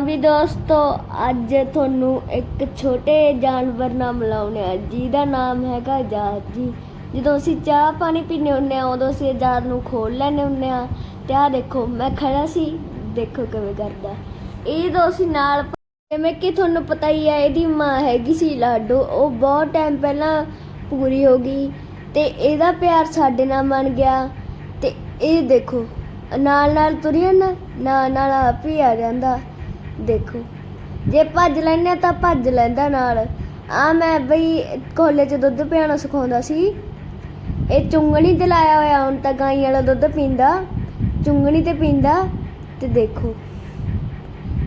ਹਾਂ ਵੀ ਦੋਸਤੋ, ਅੱਜ ਤੁਹਾਨੂੰ ਇੱਕ ਛੋਟੇ ਜਾਨਵਰ ਨਾਲ ਮਿਲਾਉਣੇ ਆ। ਜਿਹਦਾ ਨਾਮ ਹੈਗਾ ਆਜ਼ਾਦ ਜੀ। ਜਦੋਂ ਅਸੀਂ ਚਾਹ ਪਾਣੀ ਪੀਨੇ ਹੁੰਨੇ ਆ, ਉਦੋਂ ਅਸੀਂ ਆਜ਼ਾਦ ਨੂੰ ਖੋਲ ਲੈਨੇ ਹੁੰਨੇ ਆ। ਤੇ ਆਹ ਦੇਖੋ, ਮੈਂ ਖੜਾ ਸੀ। ਦੇਖੋ ਕਿਵੇਂ ਕਰਦਾ। ਇਹ ਜਦੋਂ ਅਸੀਂ ਨਾਲ ਜਿਵੇਂ ਕਿ ਤੁਹਾਨੂੰ ਪਤਾ ਹੀ ਹੈ ਇਹਦੀ ਮਾਂ ਹੈਗੀ ਸੀ ਲਾਡੋ। ਉਹ ਬਹੁਤ ਟਾਈਮ ਪਹਿਲਾਂ ਪੂਰੀ ਹੋ ਗਈ। ਤੇ ਇਹਦਾ ਪਿਆਰ ਸਾਡੇ ਨਾਲ ਬਣ ਗਿਆ। ਤੇ ਇਹ ਦੇਖੋ ਨਾਲ ਨਾਲ ਤੁਰਿਆ ਨਾ ਨਾਲ ਨਾਲ ਆਪ ਹੀ ਆ ਜਾਂਦਾ। ਦੇਖੋ। ਜੇ ਭੱਜ ਲੈਂਦੇ ਹਾਂ ਤਾਂ ਭੱਜ ਲੈਂਦਾ ਨਾਲ। ਆ ਮੈਂ ਬਈ ਕੋਲੇ 'ਚ ਦੁੱਧ ਪਿਆਣਾ ਸਿਖਾਉਂਦਾ ਸੀ। ਇਹ ਚੁੰਗਣੀ ਤੇ ਲਾਇਆ ਹੋਇਆ, ਹੁਣ ਤਾਂ ਗਾਈ ਵਾਲਾ ਦੁੱਧ ਪੀਂਦਾ। ਚੁੰਗਣੀ ਤੇ ਪੀਂਦਾ ਤੇ ਦੇਖੋ।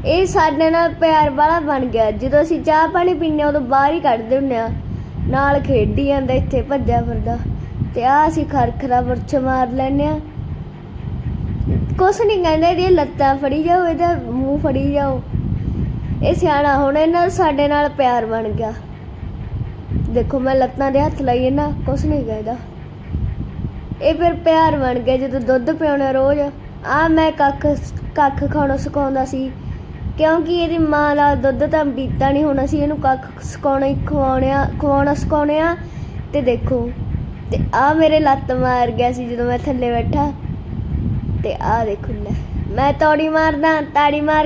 ਇਹ ਸਾਡੇ ਨਾਲ ਪਿਆਰ ਵਾਲਾ ਬਣ ਗਿਆ। ਜਦੋਂ ਅਸੀਂ ਚਾਹ ਪਾਣੀ ਪੀਂਦੇ ਹਾਂ, ਉਦੋਂ ਬਾਹਰ ਹੀ ਕੱਢਦੇ ਹੁੰਦੇ ਆ ਨਾਲ ਖੇਡੀ ਜਾਂਦਾ, ਇੱਥੇ ਭੱਜਿਆ ਫਿਰਦਾ। ਤੇ ਆ ਅਸੀਂ ਖਰਖਰਾ ਵਰਛ ਮਾਰ ਲੈਨੇ ਆ ਕੁਛ ਨਹੀਂ ਕਹਿੰਦੇ ਇਹਦੀਆਂ ਲੱਤਾਂ ਫੜੀ ਜਾਓ, ਇਹਦਾ ਮੂੰਹ ਫੜੀ ਜਾਓ। ਇਹ ਸਿਆਣਾ ਹੁਣ ਇਹਨਾਂ ਸਾਡੇ ਨਾਲ ਪਿਆਰ ਬਣ ਗਿਆ। ਦੇਖੋ ਮੈਂ ਲੱਤਾਂ ਦੇ ਹੱਥ ਲਾਈ ਨਾ ਕੁਛ ਨਹੀਂ ਕਹਿੰਦਾ। ਇਹ ਫਿਰ ਪਿਆਰ ਬਣ ਗਿਆ ਜਦੋਂ ਦੁੱਧ ਪਿਆਉਣਾ ਰੋਜ਼। ਆ ਮੈਂ ਕੱਖ ਕੱਖ ਖਾਣਾ ਸਿਖਾਉਂਦਾ ਸੀ। ਕਿਉਂਕਿ ਇਹਦੀ ਮਾਂ ਦਾ ਦੁੱਧ ਤਾਂ ਪੀਤਾ ਨਹੀਂ ਹੋਣਾ ਸੀ, ਇਹਨੂੰ ਕੱਖ ਸਿਖਾਉਣਾ ਹੀ ਖਵਾਉਣਿਆ, ਖਵਾਉਣਾ ਸਿਖਾਉਣਿਆ। ਤੇ ਦੇਖੋ, ਤੇ ਆ ਮੇਰੇ ਲੱਤ ਮਾਰ ਗਿਆ ਸੀ ਜਦੋਂ ਮੈਂ ਥੱਲੇ ਬੈਠਾ। ਤੇ ਆ ਦੇਖੋ ਲੈ ਮੈਂ ਤਾੜੀ ਮਾਰਦਾ ਤਾੜੀ ਮਾਰ